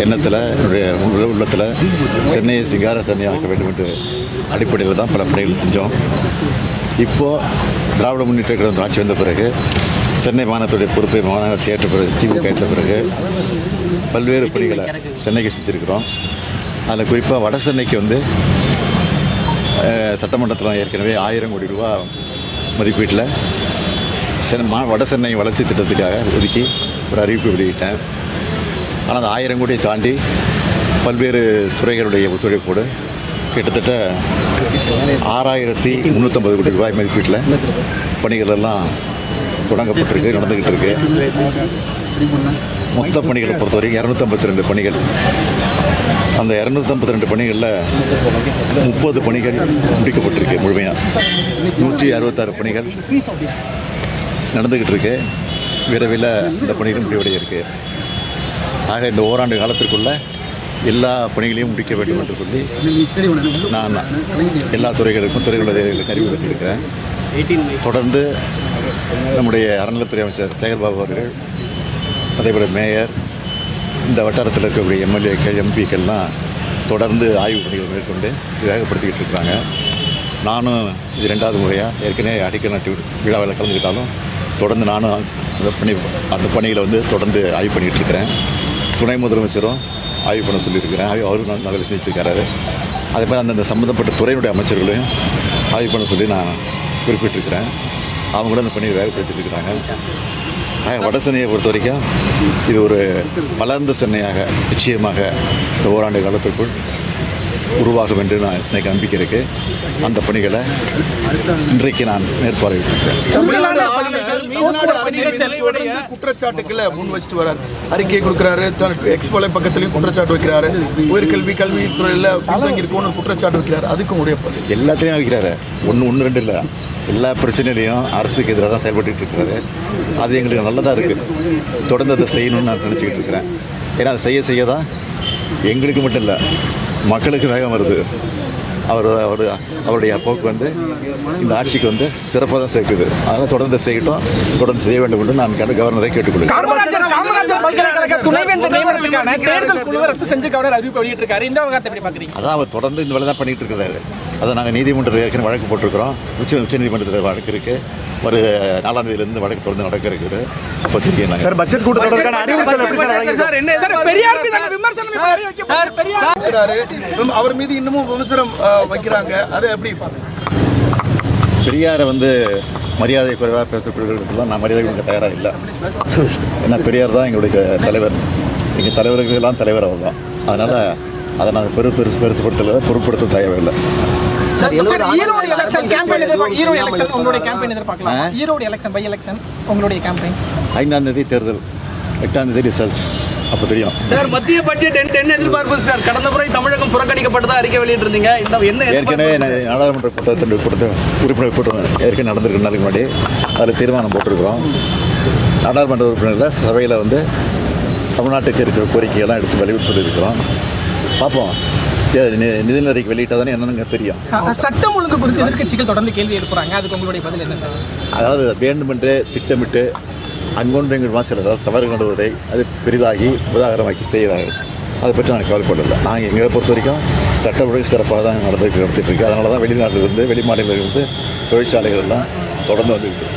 எண்ணத்தில் என்னுடைய உள்ள- உள்ளத்தில் சென்னையை சிங்கார சென்னையாக்க வேண்டும் என்று அடிப்படையில் தான் பல பணிகள் செஞ்சோம். இப்போது திராவிட முன்னேற்ற கழகம் ஆட்சி வந்த பிறகு சென்னை மாநகரத்துடைய பொறுப்பை மாநகராட்சி ஏற்ற பிறகு திமுக ஏற்ற பிறகு பல்வேறு பணிகளை சென்னைக்கு சுற்றிருக்கிறோம் அதில் குறிப்பாக வட சென்னைக்கு வந்து சட்டமன்றத்தில் ஏற்கனவே ஆயிரம் கோடி ரூபா மதிப்பீட்டில் சென் மா வட சென்னை வளர்ச்சி திட்டத்துக்காக ஒதுக்கி ஒரு அறிவிப்பு வெளியிட்டேன். ஆனால் அந்த ஆயிரம் கோடியை தாண்டி பல்வேறு துறைகளுடைய ஒத்துழைப்போடு கிட்டத்தட்ட ஆறாயிரத்தி முந்நூற்றம்பது கோடி ரூபாய் மதிப்பீட்டில் பணிகள் எல்லாம் தொடங்கப்பட்டிருக்கு நடந்துக்கிட்டு இருக்கு மொத்த பணிகளை பொறுத்தவரைக்கும் இரநூத்தம்பத்தி ரெண்டு பணிகள். அந்த இரநூத்தம்பத்தி ரெண்டு பணிகளில் முப்பது பணிகள் முடிக்கப்பட்டிருக்கு முழுமையாக நூற்றி அறுபத்தாறு பணிகள் நடந்துக்கிட்டு இருக்கு விரைவில் இந்த பணிகள் முடிவடைய இருக்குது ஆக இந்த ஓராண்டு காலத்திற்குள்ள எல்லா பணிகளையும் முடிக்க வேண்டும் என்று சொல்லி நான் எல்லா துறைகளுக்கும் துறைகளுடைய அறிவுறுத்தி தொடர்ந்து நம்முடைய அறநிலைத்துறை அமைச்சர் சேகர்பாபு அவர்கள் அதேபோல் மேயர் இந்த வட்டாரத்தில் இருக்கக்கூடிய எம்எல்ஏக்கள் எம்பிக்கள்லாம் தொடர்ந்து ஆய்வு பணிகள் மேற்கொண்டு வேகப்படுத்திக்கிட்டு இருக்கிறாங்க. நானும் இது ரெண்டாவது முறையாக ஏற்கனவே அடிக்கல் நாட்டு விழாவில் கலந்துக்கிட்டாலும் தொடர்ந்து நானும் அந்த பணி அந்த பணிகளை வந்து தொடர்ந்து ஆய்வு பண்ணிகிட்டு இருக்கிறேன். துணை முதலமைச்சரும் ஆய்வு பண்ண சொல்லியிருக்கிறேன் ஆய்வு அவரும் நல்ல வேலை செஞ்சுருக்காரு அதே மாதிரி அந்தந்த சம்மந்தப்பட்ட துறையினுடைய அமைச்சர்களையும் ஆய்வு பண்ண சொல்லி நான் குறிப்பிட்டிருக்கிறேன். அவங்களும் அந்த பணியை வேகப்படுத்திட்டுருக்கிறாங்க வட சென்னையை பொறுத்த வரைக்கும் இது ஒரு வளர்ந்த சென்னையாக நிச்சயமாக இந்த ஓராண்டு காலத்திற்குள் உருவாகும் என்று நான் எனக்கு நம்பிக்கை இருக்கு. அந்த பணிகளை இன்றைக்கு நான் மேற்பார்வையிட்டிருக்கிறேன் குற்றச்சாட்டுக்களை முன் வச்சுட்டு வராரு. அறிக்கை கொடுக்குறாரு. எக்ஸ்போலை பக்கத்துலயும் குற்றச்சாட்டு வைக்கிறாரு. உயர்கல்வி கல்வித்துறையில் இருக்கும்னு குற்றச்சாட்டு வைக்கிறாரு. அதுக்கும் உடைய பதில். எல்லாத்தையும் வைக்கிறாரு ஒன்று ஒன்று ரெண்டு இல்லை. எல்லா பிரச்சனையிலையும் அரசுக்கு எதிராக தான் செயல்பட்டுட்டு இருக்கிறாரு. அது எங்களுக்கு நல்லதாக இருக்குது தொடர்ந்து அதை செய்யணும்னு நான் நினச்சிக்கிட்டு இருக்கிறேன். ஏன்னா அதை செய்ய செய்ய தான் எங்களுக்கு மட்டும் இல்லை மக்களுக்கு வேகம் வருது. அவர் அவர் அவருடைய போக்கு வந்து இந்த ஆட்சிக்கு வந்து சிறப்பாக தான் சேர்க்குது. அதனால் தொடர்ந்து செய்யட்டும். தொடர்ந்து செய்ய வேண்டும் என்று நான் கவர்னரை கேட்டுக்கொள்கிறேன். பல்கலைக்கழக துணைவேந்தர் நியமனத்துக்கான தேர்தல் குழுவை ரத்து செஞ்சு கவர்னர் அறிவிப்பு வெளியிட்டிருக்காரு. இந்த விவகாரத்தை எப்படி பாக்குறீங்க அதான் அவர் தொடர்ந்து இந்த வேலை தான் பண்ணிட்டு இருக்கிறாரு. அதை நாங்கள் நீதிமன்றத்தில் ஏற்கனவே வழக்கு போட்டிருக்கிறோம். உச்ச உச்ச நீதிமன்றத்தில் வழக்கு இருக்குது ஒரு நாலாம் தேதியிலேருந்து வழக்கு தொடர்ந்து நடக்க இருக்குது. அப்போ தெரியும் சார் பட்ஜெட் கூட்டத்தொடருக்கான அறிவுறுத்தல் எப்படி சார் சார் என்ன சார் பெரியார் மீதான விமர்சனம் வைக்கப்படுது. பெரியார் அவர் மீது இன்னமும் விமர்சனம் வைக்கிறாங்க. அதை எப்படி பாக்குறீங்க பெரியாரை வந்து மரியாதை குறைவாக பேசக்கூடியவர்களுக்கெல்லாம் நான் மரியாதை கொடுக்க தயாராக இல்லை. ஏன்னா பெரியார் தான் எங்களுடைய தலைவர். எங்கள் தலைவர்களுக்கெல்லாம் தலைவர் அவர் தான் அதனால் அதை நாங்கள் பெரு பெருசு பெருசுப்படுத்தல பொருட்படுத்த தேவையில்லை. ஐந்தாம் தேதி தேர்தல் எட்டாம் தேதி ரிசல்ட் அப்போ தெரியும். சார் மத்திய பட்ஜெட் என்ன எதிர்பார்ப்பு சார்? கடந்த முறை தமிழகம் புறக்கணிக்கப்பட்டதா அறிக்கை வெளியிட்டிருந்தீங்க. இந்த என்ன ஏற்கனவே நான் நாடாளுமன்ற கூட்டத்தினுடைய கூட்டத்தை உறுப்பினர் கூட்டம் ஏற்கனவே நடந்திருக்கு நாளைக்கு முன்னாடி அதில் தீர்மானம் போட்டிருக்கிறோம். நாடாளுமன்ற உறுப்பினர்கள் சபையில் வந்து தமிழ்நாட்டுக்கு இருக்கிற கோரிக்கையெல்லாம் எடுத்து வலியுறுத்தி சொல்லியிருக்கிறோம் பார்ப்போம் நிதிநிலை அறிக்கை வெளியிட்டால் தானே என்னன்னு தெரியும். சட்டம் ஒழுங்கு குறித்து எதிர்க்கட்சிகள் தொடர்ந்து கேள்வி எழுப்புறாங்க. அதுக்கு உங்களுடைய பதில் என்ன சார்? அதாவது வேண்டுமென்றே திட்டமிட்டு அங்கொன்று எங்கள் சில தவறு நடுவதை அது பெரிதாகி உதாகரமாக்கி செய்கிறார்கள் அதை பற்றி நான் கவலைப்படல நாங்கள் எங்களை பொறுத்த வரைக்கும் சட்டமுறை சிறப்பாக தான் நடந்துட்டு நடத்திட்டு இருக்கு. அதனால தான் வெளிநாட்டிலிருந்து வெளி மாநிலங்களிலிருந்து தொழிற்சாலைகள் எல்லாம் தொடர்ந்து வந்துருக்கு